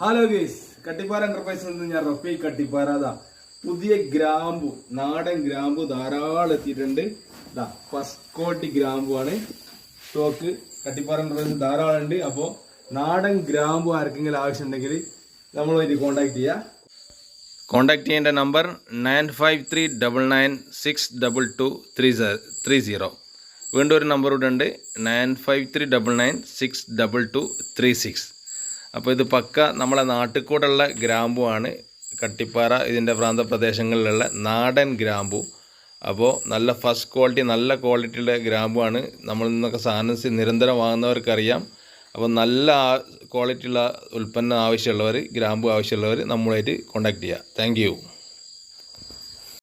Hello guys Kattippara എന്റർപ്രൈസിൽ നിന്ന് ഞാൻ റഫീ കട്ടിപ്പാറ. അതാ പുതിയ ഗ്രാമ്പു നാടൻ ഗ്രാമ്പു ധാരാളം എത്തിയിട്ടുണ്ട്. ഇതാ ഫസ്റ്റ് ക്വാളിറ്റി ഗ്രാമ്പു ആണ്. സ്റ്റോക്ക് കട്ടിപ്പാറ എന്റർപ്രൈസിൽ ധാരാളം ഉണ്ട്. അപ്പോൾ നാടൻ ഗ്രാമ്പു ആർക്കെങ്കിലും ആവശ്യമുണ്ടെങ്കിൽ നമ്മളുമായിട്ട് കോൺടാക്ട് ചെയ്യുക കോൺടാക്ട് ചെയ്യേണ്ട number nine five three double nine six double two three three zero വീണ്ടും ഒരു നമ്പർ കൂടെ ഉണ്ട്. Nine five three double nine six double two three six അപ്പോൾ ഇത് പക്ക നമ്മളെ നാട്ടിൽക്കൂടെയുള്ള ഗ്രാമ്പുവാണ്. കട്ടിപ്പാറ ഇതിന്റെ പ്രാന്തപ്രദേശങ്ങളിലുള്ള നാടൻ ഗ്രാമ്പു. അപ്പോൾ നല്ല ഫസ്റ്റ് ക്വാളിറ്റി നല്ല ക്വാളിറ്റിയുള്ള ഗ്രാമ്പു ആണ് നമ്മളിൽ നിന്നൊക്കെ സാധനം നിരന്തരം വാങ്ങുന്നവർക്കറിയാം. അപ്പോൾ നല്ല ക്വാളിറ്റിയുള്ള ഉൽപ്പന്നം ആവശ്യമുള്ളവർ ഗ്രാമ്പു ആവശ്യമുള്ളവർ നമ്മളായിട്ട് കോൺടാക്റ്റ് ചെയ്യുക താങ്ക്